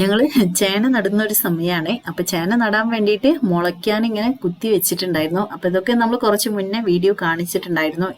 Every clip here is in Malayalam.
ഞങ്ങൾ ചേന നടുന്ന ഒരു സമയമാണ് അപ്പൊ ചേന നടാൻ വേണ്ടിയിട്ട് മുളയ്ക്കാൻ ഇങ്ങനെ കുത്തി വെച്ചിട്ടുണ്ടായിരുന്നു. അപ്പൊ ഇതൊക്കെ നമ്മൾ കുറച്ച് മുന്നേ വീഡിയോ കാണിച്ചിട്ടുണ്ടായിരുന്നു.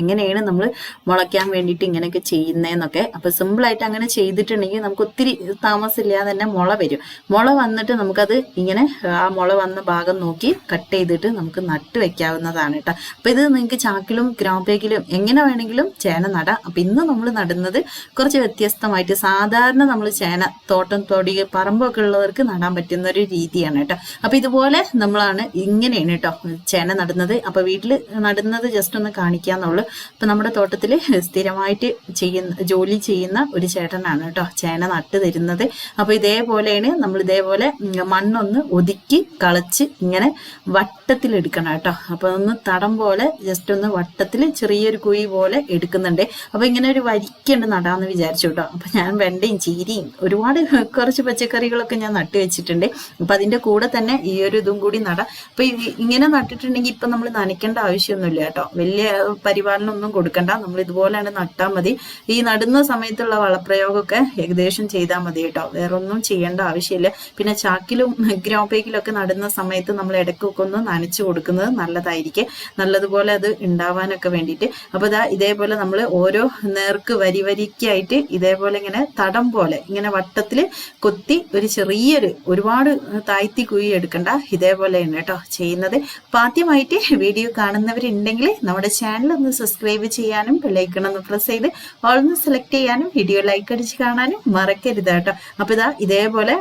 എങ്ങനെയാണ് നമ്മൾ മുളയ്ക്കാൻ വേണ്ടിയിട്ട് ഇങ്ങനെയൊക്കെ ചെയ്യുന്നതെന്നൊക്കെ അപ്പൊ സിമ്പിൾ ആയിട്ട് അങ്ങനെ ചെയ്തിട്ടുണ്ടെങ്കിൽ നമുക്ക് ഒത്തിരി താമസമില്ലാതെ തന്നെ മുള വരും. മുള വന്നിട്ട് നമുക്കത് ഇങ്ങനെ ആ മുള വന്ന ഭാഗം നോക്കി കട്ട് ചെയ്തിട്ട് നമുക്ക് നട്ട് വെക്കാവുന്നതാണ് കേട്ടോ. അപ്പൊ ഇത് നിങ്ങൾക്ക് ചാക്കിലും ഗ്രാമ്പേക്കിലും എങ്ങനെ വേണമെങ്കിലും ചേന നടാം. അപ്പൊ ഇന്ന് നമ്മൾ നടുന്നത് കുറച്ച് വ്യത്യസ്തമായിട്ട് സാധാരണ നമ്മൾ ചേന തോട്ടം തൊടി പറമ്പൊക്കെ ഉള്ളവർക്ക് നടാൻ പറ്റുന്ന ഒരു രീതിയാണ് കേട്ടോ. അപ്പൊ ഇതുപോലെ നമ്മളാണ് ഇങ്ങനെയാണ് കേട്ടോ ചേന നടുന്നത്. അപ്പൊ വീട്ടിൽ നടുന്നത് ജസ്റ്റ് ഒന്ന് കാണിക്കാന്നുള്ളൂ. അപ്പൊ നമ്മുടെ തോട്ടത്തിൽ സ്ഥിരമായിട്ട് ചെയ്യുന്ന ജോലി ചെയ്യുന്ന ഒരു ചേട്ടനാണ് കേട്ടോ ചേന നട്ട് തരുന്നത്. അപ്പൊ ഇതേപോലെയാണ് നമ്മൾ ഇതേപോലെ മണ്ണൊന്ന് ഒതുക്കി കളച്ച് ഇങ്ങനെ വട്ടത്തിൽ എടുക്കണം കേട്ടോ. അപ്പൊ ഒന്ന് തടം പോലെ ജസ്റ്റ് ഒന്ന് വട്ടത്തിൽ ചെറിയൊരു കുഴി പോലെ എടുക്കുന്നുണ്ട്. അപ്പൊ ഇങ്ങനെ ഒരു വരിക്കുണ്ട് നടാന്ന് വിചാരിച്ചു കേട്ടോ. അപ്പൊ ഞാൻ വെണ്ടയും ചീരയും ഒരുപാട് കുറച്ച് പച്ചക്കറികളൊക്കെ ഞാൻ നട്ടു വെച്ചിട്ടുണ്ട്. അപ്പൊ അതിന്റെ കൂടെ തന്നെ ഈ ഒരു ഇതും കൂടി നടാം. അപ്പൊ ഇങ്ങനെ നട്ടിട്ടുണ്ടെങ്കിൽ ഇപ്പൊ നമ്മൾ നനയ്ക്കേണ്ട ആവശ്യമൊന്നുമില്ല കേട്ടോ. വലിയ പരിപാലനം ഒന്നും കൊടുക്കണ്ട. നമ്മൾ ഇതുപോലെയാണ് നട്ടാൽ മതി. ഈ നടുന്ന സമയത്തുള്ള വളപ്രയോഗമൊക്കെ ഏകദേശം ചെയ്താൽ മതി കേട്ടോ. വേറെ ഒന്നും ചെയ്യേണ്ട ആവശ്യമില്ല. പിന്നെ ചാക്കിലും ഗ്രോപ്പേക്കിലൊക്കെ നടുന്ന സമയത്ത് നമ്മൾ ഇടയ്ക്കൊക്കെ ഒന്ന് നനച്ചു കൊടുക്കുന്നത് നല്ലതായിരിക്കും. നല്ലതുപോലെ അത് ഉണ്ടാവാനൊക്കെ വേണ്ടിയിട്ട്. അപ്പൊ ഇതാ ഇതേപോലെ നമ്മൾ ഓരോ നേർക്ക് വരി വരിക്കായിട്ട് ഇതേപോലെ ഇങ്ങനെ തടം പോലെ ഇങ്ങനെ വട്ടത്തിൽ കൊത്തി ഒരു ചെറിയൊരു ഒരുപാട് താഴ്ത്തി കുഴി എടുക്കണ്ട. ഇതേപോലെയാണ് കേട്ടോ ചെയ്യുന്നത്. അപ്പൊ ആദ്യമായിട്ട് വീഡിയോ കാണുന്നവരുണ്ടെങ്കിൽ നമ്മുടെ ചാനൽ ഒന്ന് സബ്സ്ക്രൈബ് ചെയ്യാനും ബെല്ലൈക്കൺ ഒന്ന് പ്രസ് ചെയ്ത് ഓൾന്ന് സെലക്ട് ചെയ്യാനും വീഡിയോ ലൈക്ക് അടിച്ച് കാണാനും മറക്കരുത് കേട്ടോ. അപ്പൊ ഇതാ ഇതേപോലെ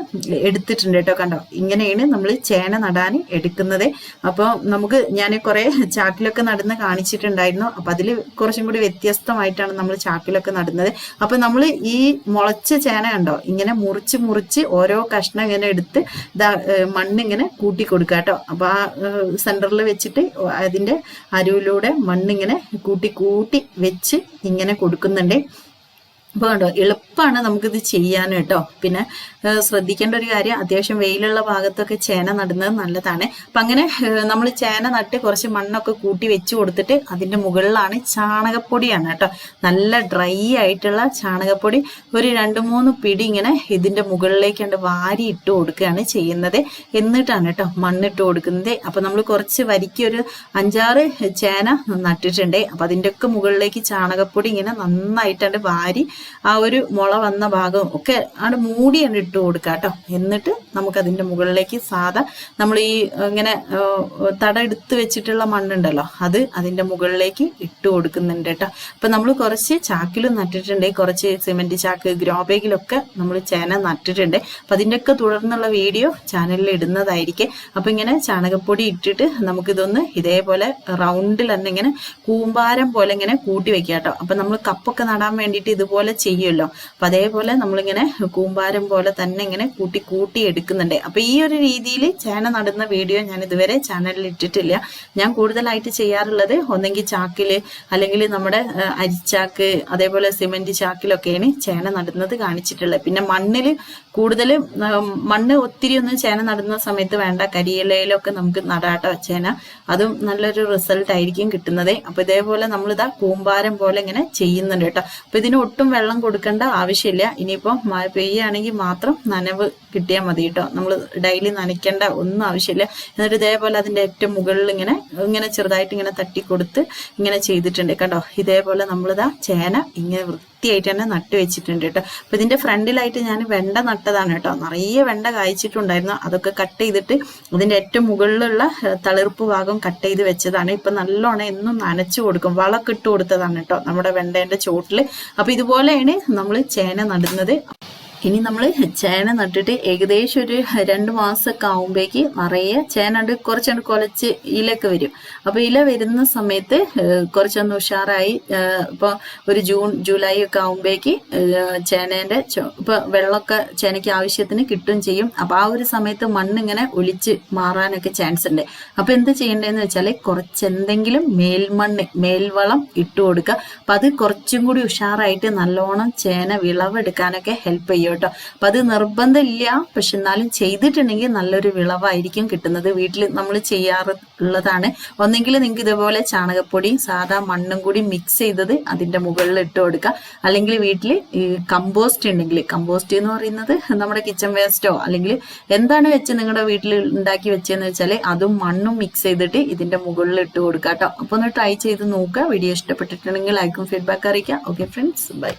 എടുത്തിട്ടുണ്ട് കേട്ടോ കണ്ടോ? ഇങ്ങനെയാണ് നമ്മൾ ചേന നടാൻ എടുക്കുന്നത്. അപ്പോൾ നമുക്ക് ഞാൻ കുറെ ചാക്കിലൊക്കെ നടന്ന് കാണിച്ചിട്ടുണ്ടായിരുന്നു. അപ്പൊ അതിൽ കുറച്ചും കൂടി വ്യത്യസ്തമായിട്ടാണ് നമ്മൾ ചാക്കിലൊക്കെ നടുന്നത്. അപ്പൊ നമ്മൾ ഈ മുളച്ച ചേന കണ്ടോ? ഇങ്ങനെ മുറിച്ച് ഓരോ കഷ്ണം ഇങ്ങനെ എടുത്ത് മണ്ണിങ്ങനെ കൂട്ടി കൊടുക്കുക കേട്ടോ. അപ്പൊ ആ സെന്ററിൽ വെച്ചിട്ട് അതിന്റെ അരുവിലൂടെ മണ്ണിങ്ങനെ കൂട്ടി കൂട്ടി വെച്ച് ഇങ്ങനെ കൊടുക്കുന്നുണ്ട്. അപ്പോൾ കണ്ടോ എളുപ്പമാണ് നമുക്കിത് ചെയ്യാൻ കേട്ടോ. പിന്നെ ശ്രദ്ധിക്കേണ്ട ഒരു കാര്യം അത്യാവശ്യം വെയിലുള്ള ഭാഗത്തൊക്കെ ചേന നടുന്നത് നല്ലതാണ്. അപ്പം അങ്ങനെ നമ്മൾ ചേന നട്ട് കുറച്ച് മണ്ണൊക്കെ കൂട്ടി വെച്ച് കൊടുത്തിട്ട് അതിന്റെ മുകളിലാണ് ചാണകപ്പൊടിയാണ് കേട്ടോ. നല്ല ഡ്രൈ ആയിട്ടുള്ള ചാണകപ്പൊടി. ഒരു രണ്ട് മൂന്ന് പിടി ഇങ്ങനെ ഇതിന്റെ മുകളിലേക്ക് കണ്ട് വാരി ഇട്ട് കൊടുക്കുകയാണ് ചെയ്യുന്നത്. എന്നിട്ടാണ് കേട്ടോ മണ്ണിട്ട് കൊടുക്കുന്നത്. അപ്പം നമ്മൾ കുറച്ച് വരിക്ക് ഒരു അഞ്ചാറ് ചേന നട്ടിട്ടുണ്ട്. അപ്പം അതിന്റെയൊക്കെ മുകളിലേക്ക് ചാണകപ്പൊടി ഇങ്ങനെ നന്നായിട്ടാണ് വാരി ആ ഒരു മുള വന്ന ഭാഗം ഒക്കെ ആണ് അങ്ങ് ഇട്ട് കൊടുക്കുക കേട്ടോ എന്നിട്ട് നമുക്ക് അതിന്റെ മുകളിലേക്ക് സാധാ നമ്മൾ ഈ ഇങ്ങനെ തട എടുത്ത് വെച്ചിട്ടുള്ള മണ്ണുണ്ടല്ലോ അത് അതിന്റെ മുകളിലേക്ക് ഇട്ട് കൊടുക്കുന്നുണ്ട് കേട്ടോ അപ്പം നമ്മൾ കുറച്ച് ചാക്കിലും നട്ടിട്ടുണ്ട്. കുറച്ച് സിമെന്റ് ചാക്ക് ഗ്രോ ബാഗിലൊക്കെ നമ്മൾ ചേന നട്ടിട്ടുണ്ട്. അപ്പം അതിന്റെയൊക്കെ തുടർന്നുള്ള വീഡിയോ ചാനലിൽ ഇടുന്നതായിരിക്കും. അപ്പം ഇങ്ങനെ ചാണകപ്പൊടി ഇട്ടിട്ട് നമുക്കിതൊന്ന് ഇതേപോലെ റൗണ്ടിൽ തന്നെ ഇങ്ങനെ കൂമ്പാരം പോലെ ഇങ്ങനെ കൂട്ടി വെക്കുക കേട്ടോ അപ്പം നമ്മൾ കപ്പൊക്കെ നടാൻ വേണ്ടിയിട്ട് ഇതുപോലെ ചെയ്യുമല്ലോ അപ്പൊ അതേപോലെ നമ്മളിങ്ങനെ കൂമ്പാരം പോലെ തന്നെ ഇങ്ങനെ കൂട്ടി കൂട്ടി എടുക്കുന്നുണ്ട്. അപ്പൊ ഈ ഒരു രീതിയിൽ ചേന നടുന്ന വീഡിയോ ഞാൻ ഇതുവരെ ചാനലിൽ ഇട്ടിട്ടില്ല. ഞാൻ കൂടുതലായിട്ട് ചെയ്യാറുള്ളത് ഒന്നെങ്കിൽ ചാക്കിൽ അല്ലെങ്കിൽ നമ്മുടെ അരിച്ചാക്ക് അതേപോലെ സിമെന്റ് ചാക്കിലൊക്കെയാണ് ചേന നടുന്നത് കാണിച്ചിട്ടുള്ളത്. പിന്നെ മണ്ണിൽ കൂടുതൽ മണ്ണ് ഒത്തിരി ഒന്നും ചേന നടുന്ന സമയത്ത് വേണ്ട. കരിയിലയിലൊക്കെ നമുക്ക് നടാട്ടോ ചേന. അതും നല്ലൊരു റിസൾട്ട് ആയിരിക്കും കിട്ടുന്നത്. അപ്പൊ ഇതേപോലെ നമ്മളിതാ കൂമ്പാരം പോലെ ഇങ്ങനെ ചെയ്യുന്നുണ്ട് കേട്ടോ. അപ്പൊ ഇതിന് ഒട്ടും വെള്ളം കൊടുക്കേണ്ട ആവശ്യമില്ല. ഇനിയിപ്പോൾ മഴ പെയ്യുകയാണെങ്കിൽ മാത്രം നനവ് കിട്ടിയാൽ മതി കേട്ടോ. നമ്മൾ ഡെയിലി നനയ്ക്കേണ്ട ഒന്നും ആവശ്യമില്ല. എന്നിട്ട് ഇതേപോലെ അതിന്റെ ഏറ്റവും മുകളിൽ ഇങ്ങനെ ഇങ്ങനെ ചെറുതായിട്ട് ഇങ്ങനെ തട്ടി കൊടുത്ത് ഇങ്ങനെ ചെയ്തിട്ടുണ്ട്. കേട്ടോ ഇതേപോലെ നമ്മളിതാ ചേന ഇങ്ങനെ വൃത്തിയായിട്ട് തന്നെ നട്ടു വെച്ചിട്ടുണ്ട് കേട്ടോ. അപ്പൊ ഇതിന്റെ ഫ്രണ്ടിലായിട്ട് ഞാൻ വെണ്ട നട്ടതാണ് കേട്ടോ. നിറയെ വെണ്ട കായ്ച്ചിട്ടുണ്ടായിരുന്നു. അതൊക്കെ കട്ട് ചെയ്തിട്ട് അതിന്റെ ഏറ്റവും മുകളിലുള്ള തളിർപ്പ് ഭാഗം കട്ട് ചെയ്ത് വെച്ചതാണ്. ഇപ്പൊ നല്ലോണം എന്നും നനച്ചു കൊടുക്കും. വളമൊക്കെ ഇട്ട് കൊടുത്തതാണ് കേട്ടോ നമ്മുടെ വെണ്ടേന്റെ ചോട്ടിൽ. അപ്പൊ ഇതുപോലെയാണ് നമ്മൾ ചേന നടുന്നത്. ഇനി നമ്മൾ ചേന നട്ടിട്ട് ഏകദേശം ഒരു രണ്ട് മാസമൊക്കെ ആകുമ്പോഴേക്ക് നിറയെ ചേനണ്ട് കുറച്ചുണ്ട് കുലച്ച് ഇലയൊക്കെ വരും. അപ്പൊ ഇല വരുന്ന സമയത്ത് കുറച്ചൊന്ന് ഉഷാറായി ഇപ്പൊ ഒരു ജൂൺ ജൂലൈ ഒക്കെ ആകുമ്പോഴേക്ക് ചേനേന്റെ ഇപ്പൊ വെള്ളമൊക്കെ ചേനയ്ക്ക് ആവശ്യത്തിന് കിട്ടും ചെയ്യും. അപ്പൊ ആ ഒരു സമയത്ത് മണ്ണ് ഇങ്ങനെ ഒലിച്ച് മാറാനൊക്കെ ചാൻസ് ഉണ്ട്. അപ്പൊ എന്ത് ചെയ്യേണ്ടതെന്ന് വെച്ചാൽ കുറച്ച് എന്തെങ്കിലും മേൽമണ്ണ് മേൽവളം ഇട്ട് കൊടുക്കുക അപ്പൊ അത് കുറച്ചും കൂടി ഉഷാറായിട്ട് നല്ലോണം ചേന വിളവെടുക്കാനൊക്കെ ഹെൽപ്പ് ചെയ്യും. കേട്ടോ. അപ്പൊ അത് നിർബന്ധമില്ല. പക്ഷെ എന്നാലും ചെയ്തിട്ടുണ്ടെങ്കിൽ നല്ലൊരു വിളവായിരിക്കും കിട്ടുന്നത്. വീട്ടിൽ നമ്മൾ ചെയ്യാറുള്ളതാണ് ഒന്നെങ്കിൽ നിങ്ങൾക്ക് ഇതുപോലെ ചാണകപ്പൊടിയും സാധാ മണ്ണും കൂടി മിക്സ് ചെയ്തത് അതിന്റെ മുകളിൽ ഇട്ട് കൊടുക്കുക. അല്ലെങ്കിൽ വീട്ടിൽ കമ്പോസ്റ്റ് ഉണ്ടെങ്കിൽ കമ്പോസ്റ്റ് എന്ന് പറയുന്നത് നമ്മുടെ കിച്ചൺ വേസ്റ്റോ അല്ലെങ്കിൽ എന്താണ് വെച്ച് നിങ്ങളുടെ വീട്ടിൽ ഉണ്ടാക്കി വെച്ചതെന്ന് വെച്ചാൽ അതും മണ്ണും മിക്സ് ചെയ്തിട്ട് ഇതിന്റെ മുകളിൽ ഇട്ട് കൊടുക്കുക കേട്ടോ. അപ്പൊ ഒന്ന് ട്രൈ ചെയ്ത് നോക്കുക. വീഡിയോ ഇഷ്ടപ്പെട്ടിട്ടുണ്ടെങ്കിൽ ലൈക്കും ഫീഡ്ബാക്ക് അറിയിക്കുക. Okay friends bye